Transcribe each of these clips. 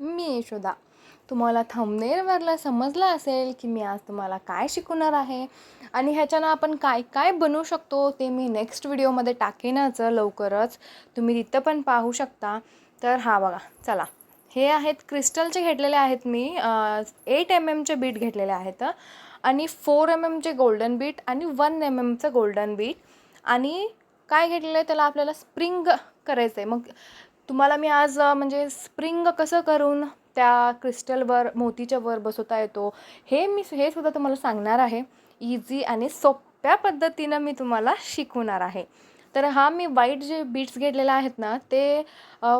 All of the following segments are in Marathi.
मी यशोदा. तुम्हाला थंबनेलवरला समजलं असेल की मी आज तुम्हाला काय शिकवणार आहे आणि ह्याच्यानं आपण काय काय बनवू शकतो ते मी नेक्स्ट व्हिडिओमध्ये टाकेनच लवकरच. तुम्ही तिथं पण पाहू शकता. तर हा बघा चला. हे आहेत क्रिस्टलचे घेतलेले आहेत मी एट एम एमचे बीट घेतलेले आहेत आणि फोर एम एमचे गोल्डन बीट आणि वन एम एमचं गोल्डन बीट आणि काय घेतलेलं आहे त्याला आपल्याला स्प्रिंग करायचं आहे मग तुम्हाला मी आज म्हणजे स्प्रिंग कसं करून त्या क्रिस्टलवर मोतीच्या वर बसवता येतो हे मी हे सुद्धा तुम्हाला सांगणार आहे. इझी आणि सोप्या पद्धतीनं मी तुम्हाला शिकवणार आहे. तर हा मी वाईट जे बीट्स घेतलेले आहेत ना ते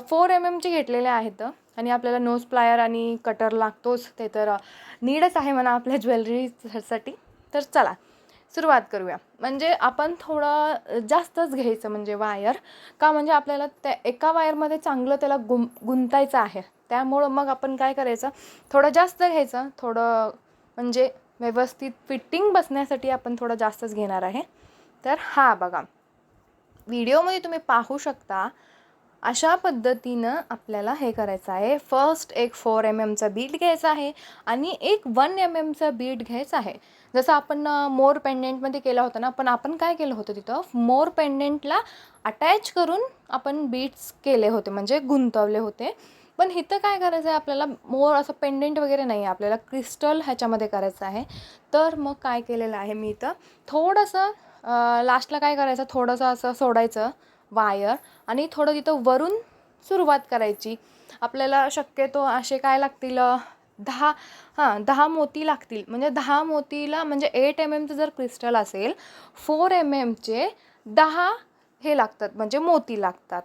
फोर एम एमचे घेतलेले आहेत. आणि आपल्याला नोज प्लायर आणि कटर लागतोच. ते तर नीडच आहे म्हणा आपल्या ज्वेलरीसाठी तर चला सुरुवात करूया. म्हणजे आपण थोडं जास्तच घ्यायचं म्हणजे वायर. का म्हणजे आपल्याला त्या एका वायरमध्ये चांगलं त्याला गुं गुंतायचं आहे. त्यामुळं मग आपण काय करायचं? थोडं जास्त घ्यायचं. थोडं म्हणजे व्यवस्थित फिटिंग बसण्यासाठी आपण थोडं जास्तच घेणार आहे. तर हा बघा. व्हिडिओमध्ये तुम्ही पाहू शकता अशा पद्धतीनं आपल्याला हे करायचं आहे. फर्स्ट एक फोर एम एमचा बीट घ्यायचा आहे आणि एक वन एम एमचा बीट घ्यायचा आहे. जसं आपण मोर पेंडेंटमध्ये केला होता ना पण आपण काय केलं होतं तिथं? मोर पेंडेंटला अटॅच करून आपण बीट्स केले होते म्हणजे गुंतवले होते. पण इथं काय करायचं आहे आपल्याला? मोर असं पेंडेंट वगैरे नाही आहे आपल्याला क्रिस्टल ह्याच्यामध्ये करायचं आहे. तर मग काय केलेलं आहे मी इथं? थोडंसं लास्टला काय करायचं? थोडंसं असं सोडायचं वायर आणि थोडं तिथं वरून सुरुवात करायची. आपल्याला शक्यतो असे काय लागतील दहा हां दहा मोती लागतील. म्हणजे दहा मोतीला म्हणजे एट एम एमचं जर क्रिस्टल असेल फोर एम एमचे दहा हे लागतात म्हणजे मोती लागतात.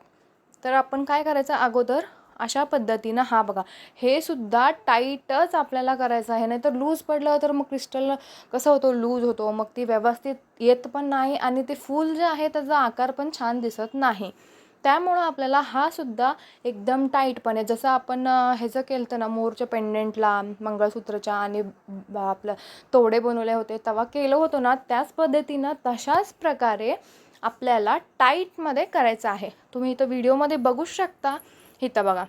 तर आपण काय करायचं अगोदर? अशा पद्धतीनं हा बघा. हे सुद्धा टाईटच आपल्याला करायचं आहे. नाही तर लूज पडलं तर मग क्रिस्टल कसं होतो? लूज होतो. मग ती व्यवस्थित येत पण नाही आणि ते फूल जे आहे त्याचा आकार पण छान दिसत नाही. त्यामुळं आपल्याला हा सुद्धा एकदम टाईटपणे जसं आपण ह्याचं केलं होतं ना मोरच्या पेंडेंटला मंगळसूत्रच्या आणि आपलं तोडे बनवले होते तेव्हा केलं होतं ना त्याच पद्धतीनं तशाच प्रकारे आपल्याला टाईटमध्ये करायचं आहे. तुम्ही इथं व्हिडिओमध्ये बघू शकता इथं बघा.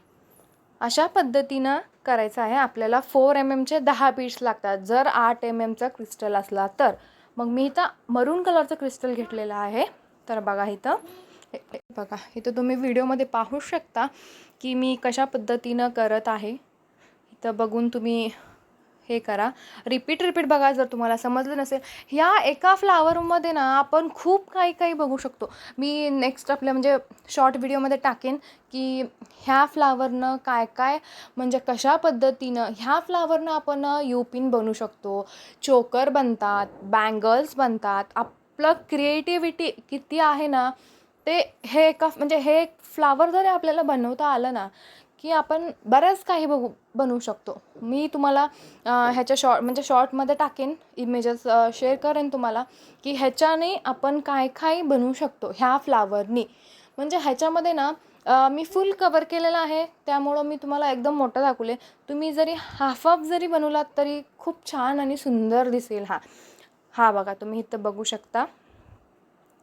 अशा पद्धतीनं करायचं आहे. आपल्याला फोर एम एमचे दहा पीस लागतात. जर आठ एम एमचा क्रिस्टल असला तर. मग मी इथं मरून कलरचं क्रिस्टल घेतलेलं आहे. तर बघा इथं. बघा इथं तुम्ही व्हिडिओमध्ये पाहू शकता की मी कशा पद्धतीनं करत आहे. इथं बघून तुम्ही हे करा. रिपीट रिपीट बघा जर तुम्हाला समजलं नसेल. ह्या एका फ्लावरमध्ये ना आपण खूप काही काही बघू शकतो. मी नेक्स्ट आपल्या म्हणजे शॉर्ट व्हिडिओमध्ये टाकेन की ह्या फ्लावरनं काय काय म्हणजे कशा पद्धतीनं ह्या फ्लावरनं आपण युपिन बनू शकतो. चोकर बनतात बँगल्स बनतात. आपलं क्रिएटिव्हिटी किती आहे ना ते हे एका म्हणजे हे एक फ्लावर जरी आपल्याला बनवता आलं ना की आपण बऱ्याच काही बघू बनवू शकतो. मी तुम्हाला ह्याच्या शॉर्ट म्हणजे शॉर्टमध्ये टाकेन इमेजेस शेअर करेन तुम्हाला की ह्याच्याने आपण काय काय बनवू शकतो ह्या फ्लावरनी म्हणजे ह्याच्यामध्ये ना मी फुल कवर केलेलं आहे त्यामुळं मी तुम्हाला एकदम मोठं दाखवले. तुम्ही जरी हाफ हाफ जरी बनवलात तरी खूप छान आणि सुंदर दिसेल हा. हा बघा तुम्ही इथं बघू शकता.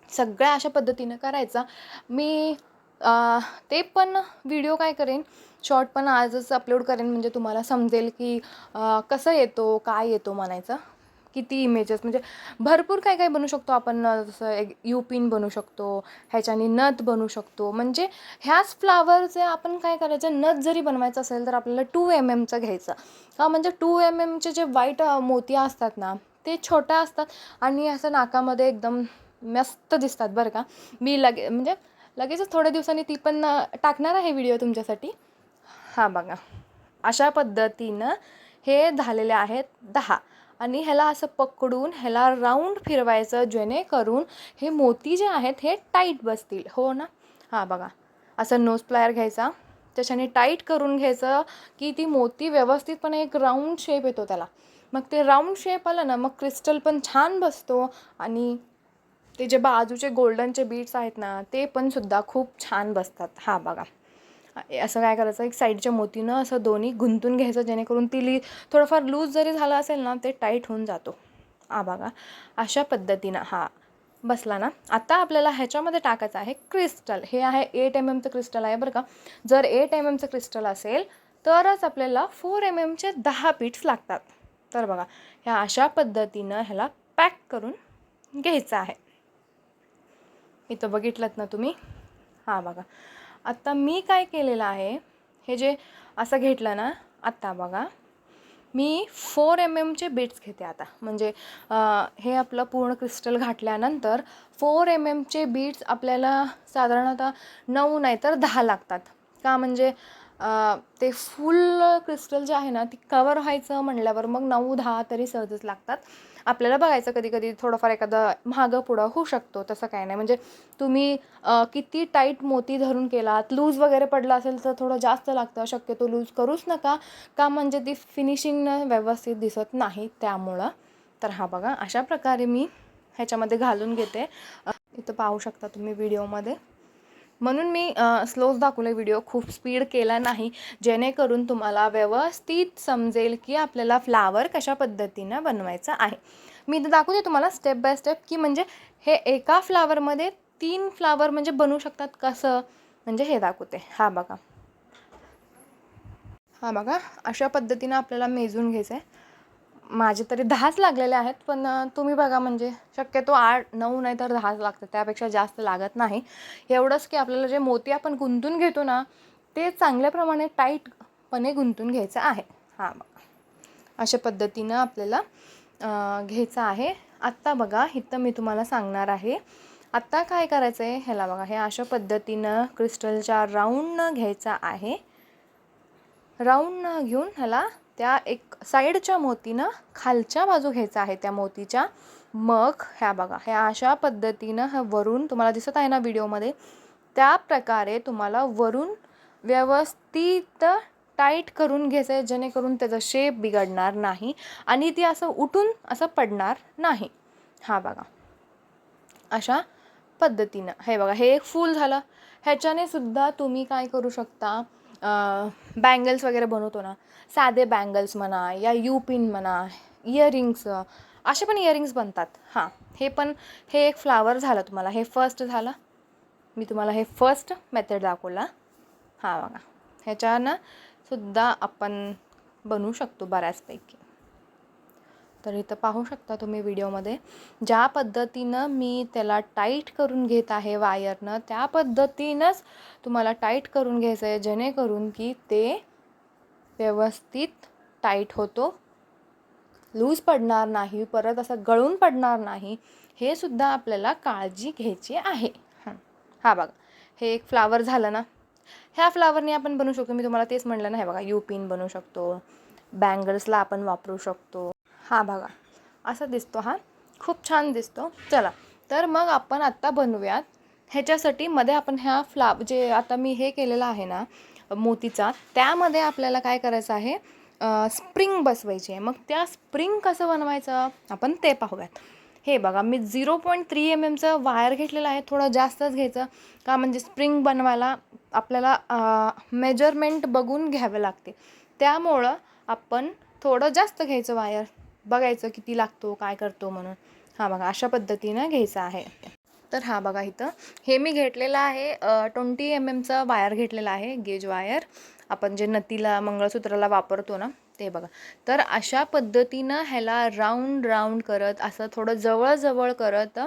सगळ्या अशा पद्धतीनं करायचा. मी ते पण व्हिडिओ काय करेन शॉर्ट पण आजच अपलोड करेन म्हणजे तुम्हाला समजेल की कसं येतो काय येतो म्हणायचं. किती इमेजेस म्हणजे भरपूर काय काय बनवू शकतो आपण जसं एक युपिन बनू बनवू शकतो ह्याच्याने नथ बनवू शकतो. म्हणजे ह्याच फ्लावरचे आपण काय करायचं नथ जरी बनवायचं असेल तर आपल्याला टू एम एमचं घ्यायचं. का म्हणजे टू एम एमचे जे वाईट मोती असतात ना ते छोट्या असतात. आणि असं नाकामध्ये एकदम मस्त दिसतात बरं का. मी लगे म्हणजे लगेचच थोड्या दिवसांनी ती पण टाकणार आहे व्हिडिओ तुमच्यासाठी. हां बघा. अशा पद्धतीनं हे झालेले आहेत दहा. आणि ह्याला असं पकडून ह्याला राऊंड फिरवायचं जेणेकरून हे मोती जे आहेत हे टाईट बसतील. हो ना? हां बघा. असं नोज प्लायर घ्यायचा. त्याच्याने टाईट करून घ्यायचं की ती मोती व्यवस्थितपणे एक राऊंड शेप येतो त्याला. मग ते राऊंड शेप आलं ना मग क्रिस्टल पण छान बसतो आणि ते जे बाजूचे गोल्डनचे बीट्स आहेत ना ते पण सुद्धा खूप छान बसतात. हा बघा. असं काय करायचं? एक साईडच्या मोतीनं असं दोन्ही गुंतून घ्यायचं जेणेकरून ती ली थोडंफार लूज जरी झालं असेल ना ते टाईट होऊन जातो. हा बघा. अशा पद्धतीनं हा. बसला ना? आता आपल्याला ह्याच्यामध्ये टाकायचं आहे क्रिस्टल हे आहे एट एम एमचं क्रिस्टल आहे बरं का? जर एट एम एमचं क्रिस्टल असेल तरच आपल्याला फोर एम एमचे दहा पीट्स लागतात. तर बघा ह्या अशा पद्धतीनं ह्याला पॅक करून घ्यायचं आहे. इथं बघितलं ना तुम्ही? हां बघा. आत्ता मी काय केलेलं आहे हे जे असं घेतलं ना आत्ता बघा. मी फोर एम एमचे बीट्स घेते आता. म्हणजे हे आपलं पूर्ण क्रिस्टल घातल्यानंतर फोर एम एमचे बीट्स आपल्याला साधारणतः नऊ नाही तर दहा लागतात. का म्हणजे ते फुल क्रिस्टल जे आहे ना ती कवर व्हायचं म्हणल्यावर मग नऊ दहा तरी सहजच लागतात. आपल्याला बघायचं कधी कधी थोडंफार एखादं महागं पुढं होऊ शकतो तसं काय नाही. म्हणजे तुम्ही किती टाईट मोती धरून केलात लूज वगैरे पडला असेल तर थोडं जास्त लागतं शक्यतो लूज करूच नका. का म्हणजे ती फिनिशिंग व्यवस्थित दिसत नाही त्यामुळं. तर हा बघा अशा प्रकारे मी ह्याच्यामध्ये घालून घेते. इथं पाहू शकता तुम्ही व्हिडिओमध्ये. म्हणून मी स्लोच दाखवले व्हिडिओ खूप स्पीड केला नाही. जेणेकरून तुम्हाला व्यवस्थित समजेल की आपल्याला फ्लावर कशा पद्धतीनं बनवायचा आहे. मी इथं दाखवते तुम्हाला स्टेप बाय स्टेप की म्हणजे हे एका फ्लावरमध्ये तीन फ्लावर म्हणजे बनू शकतात कसं? म्हणजे हे दाखवते. हा बघा. हा बघा अशा पद्धतीनं आपल्याला मेजून घ्यायचं आहे माझे तरी दहाच लागलेले आहेत पण तुम्ही बघा म्हणजे शक्यतो आठ नऊ नाही तर दहाच लागतात त्यापेक्षा जास्त लागत नाही. एवढंच की आपल्याला जे मोती आपण गुंतून घेतो ना ते चांगल्याप्रमाणे टाईटपणे गुंतून घ्यायचं आहे. हां बघा. अशा पद्धतीनं आपल्याला घ्यायचं आहे. आत्ता बघा इथं मी तुम्हाला सांगणार आहे. आत्ता काय करायचं आहे ह्याला बघा. हे अशा पद्धतीनं क्रिस्टलच्या राऊंडनं घ्यायचा आहे. राऊंड घेऊन ह्याला त्या एक साईडच्या मोतीनं खालच्या बाजू घ्यायचा आहे त्या मोतीच्या मग ह्या बघा ह्या अशा पद्धतीनं ह्या वरून तुम्हाला दिसत आहे ना व्हिडिओमध्ये त्या प्रकारे तुम्हाला वरून व्यवस्थित टाईट करून घ्यायचं आहे जेणेकरून त्याचा शेप बिघडणार नाही आणि ती असं उठून असं पडणार नाही. हा बघा. अशा पद्धतीनं. हे बघा हे एक फूल झालं. ह्याच्याने सुद्धा तुम्ही काय करू शकता? बँगल्स वगैरे बनवतो ना साधे बँगल्स म्हणा या यू पिन म्हणा इयरिंग्स असे पण इयरिंग्स बनतात. हां हे पण हे एक फ्लावर झालं तुम्हाला. हे फर्स्ट झालं. मी तुम्हाला हे फर्स्ट मेथड दाखवला. हां बघा. ह्याच्यानं सुद्धा आपण बनवू शकतो बऱ्याचपैकी. तर इथं पाहू शकता तुम्ही व्हिडिओमध्ये. ज्या पद्धतीनं मी त्याला टाईट करून घेत आहे वायरनं त्या पद्धतीनंच तुम्हाला टाईट करून घ्यायचं आहे जेणेकरून की ते व्यवस्थित टाईट होतो. लूज पडणार नाही परत असं गळून पडणार नाही हे सुद्धा आपल्याला काळजी घ्यायची आहे. हां. हा बघा हे एक फ्लावर झालं ना. ह्या फ्लावरने आपण बनवू शकतो. मी तुम्हाला तेच म्हणलं ना हे बघा यू पिन बनवू शकतो. बँगल्सला आपण वापरू शकतो. हा बघा असा दिसतो हा. खूप छान दिसतो. चला तर मग आपण आत्ता बनवूयात. ह्याच्यासाठी मध्ये आपण ह्या फ्लाव जे आता मी हे केलेलं आहे ना मोतीचा त्यामध्ये आपल्याला काय करायचं आहे? स्प्रिंग बसवायची आहे. मग त्या स्प्रिंग कसं बनवायचं? आपण ते पाहूयात. हे बघा मी झिरो पॉईंट थ्री एम एमचं वायर घेतलेलं आहे. थोडं जास्तच घ्यायचं. का म्हणजे स्प्रिंग बनवायला आपल्याला मेजरमेंट बघून घ्यावे लागते. त्यामुळं आपण थोडं जास्त घ्यायचं वायर. बघायचं किती लागतो काय करतो म्हणून. हां बघा अशा पद्धतीनं घ्यायचं आहे. तर हा बघा इथं. हे मी घेतलेलं आहे ट्वेंटी एम एमचं वायर घेतलेलं आहे गेज वायर आपण जे नतीला मंगळसूत्राला वापरतो ना ते बघा. तर अशा पद्धतीनं ह्याला राऊंड राऊंड करत असं थोडं जवळजवळ करत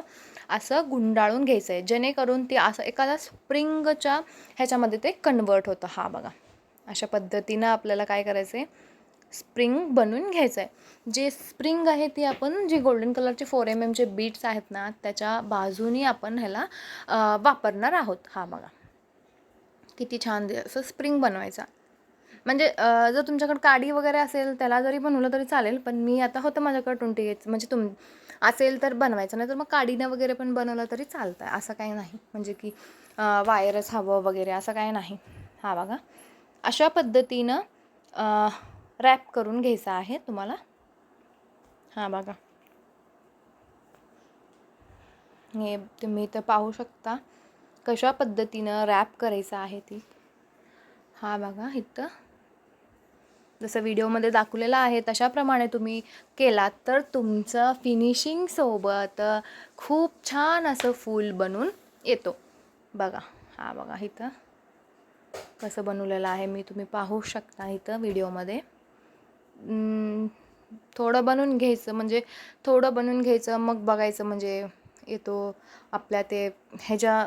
असं गुंडाळून घ्यायचं आहे जेणेकरून ते असं एखादा स्प्रिंगच्या ह्याच्यामध्ये ते कन्वर्ट होतं. हा बघा. अशा पद्धतीनं आपल्याला काय करायचं आहे स्प्रिंग बनवून घ्यायचं आहे जे स्प्रिंग आहे ती आपण जी गोल्डन कलरचे फोर एम एमचे बीट्स आहेत ना त्याच्या बाजूनी आपण ह्याला वापरणार आहोत. हा बघा. किती छान असं स्प्रिंग बनवायचा. म्हणजे जर तुमच्याकडे काडी वगैरे असेल त्याला जरी बनवलं तरी चालेल पण मी आता होतं माझ्याकडे ट्वेंटी एट म्हणजे तुम असेल तर बनवायचं नाही तर मग काडीनं वगैरे पण बनवलं तरी चालतं आहे असं काही नाही. म्हणजे की वायरच हवं वगैरे असं काही नाही. हा बघा. अशा पद्धतीनं रॅप करून घ्यायचं आहे तुम्हाला. हां बघा. हे तुम्ही इथं पाहू शकता कशा पद्धतीनं रॅप करायचं आहे ती. हा बघा इथं. जसं व्हिडिओमध्ये दाखवलेलं आहे तशाप्रमाणे तुम्ही केलात तर तुमचं फिनिशिंगसोबत खूप छान असं फूल बनून येतो. बघा हा बघा इथं. कसं बनवलेलं आहे मी तुम्ही पाहू शकता इथं व्हिडिओमध्ये. थोडं बनवून घ्यायचं. म्हणजे थोडं बनवून घ्यायचं मग बघायचं. म्हणजे येतो आपल्या ते ह्याच्या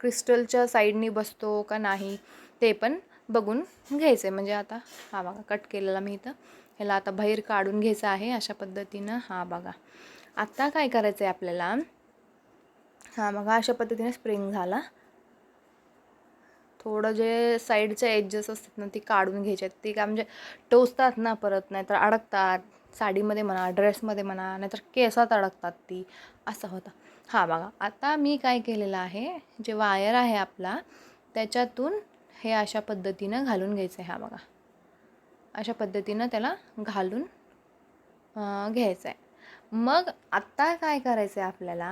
क्रिस्टलच्या साईडनी बसतो का नाही ते पण बघून घ्यायचं आहे म्हणजे आता हा बघा कट केलेला मी इथं. ह्याला आता बाहेर काढून घ्यायचं आहे अशा पद्धतीनं. हा बघा. आत्ता काय करायचं आहे आपल्याला? हा बघा अशा पद्धतीनं स्प्रिंग झाला. थोडं जे साईडच्या एजेस असतात ना ती काढून घ्यायच्या आहेत. ती काय म्हणजे टोचतात ना परत नाहीतर अडकतात. साडीमध्ये म्हणा ड्रेसमध्ये म्हणा नाहीतर केसात अडकतात ती. असं होतं. हां बघा. आता मी काय केलेलं आहे जे वायर आहे आपला त्याच्यातून हे अशा पद्धतीनं घालून घ्यायचं आहे. हा बघा. अशा पद्धतीनं त्याला घालून घ्यायचं आहे. मग आत्ता काय करायचं आहे आपल्याला?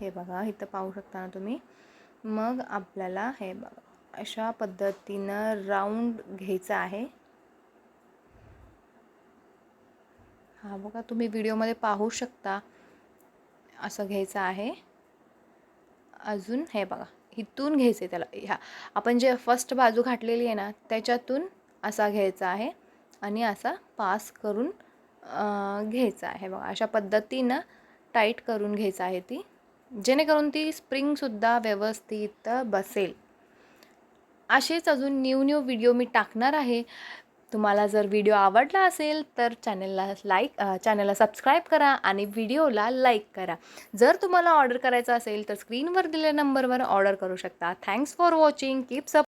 हे बघा इथं पाहू शकता ना तुम्ही. मग आपल्याला हे बघा. अशा पद्धतीनं राऊंड घ्यायचं आहे. हा बघा तुम्ही व्हिडिओमध्ये पाहू शकता असं घ्यायचं आहे. अजून हे बघा इथून घ्यायचं आहे त्याला. ह्या आपण जे फर्स्ट बाजू घातलेली आहे ना त्याच्यातून असा घ्यायचा आहे आणि असा पास करून घ्यायचा आहे. बघा अशा पद्धतीनं टाईट करून घ्यायचं आहे ती. जेणेकरून ती स्प्रिंगसुद्धा व्यवस्थित बसेल. असेच अजून न्यू न्यू व्हिडिओ मी टाकणार आहे. तुम्हाला जर व्हिडिओ आवडला असेल तर चॅनलला लाईक चॅनलला सबस्क्राईब करा आणि व्हिडिओला लाईक करा. जर तुम्हाला ऑर्डर करायचं असेल तर स्क्रीनवर दिलेल्या नंबरवर ऑर्डर करू शकता. थँक्स फॉर वॉचिंग कीप सप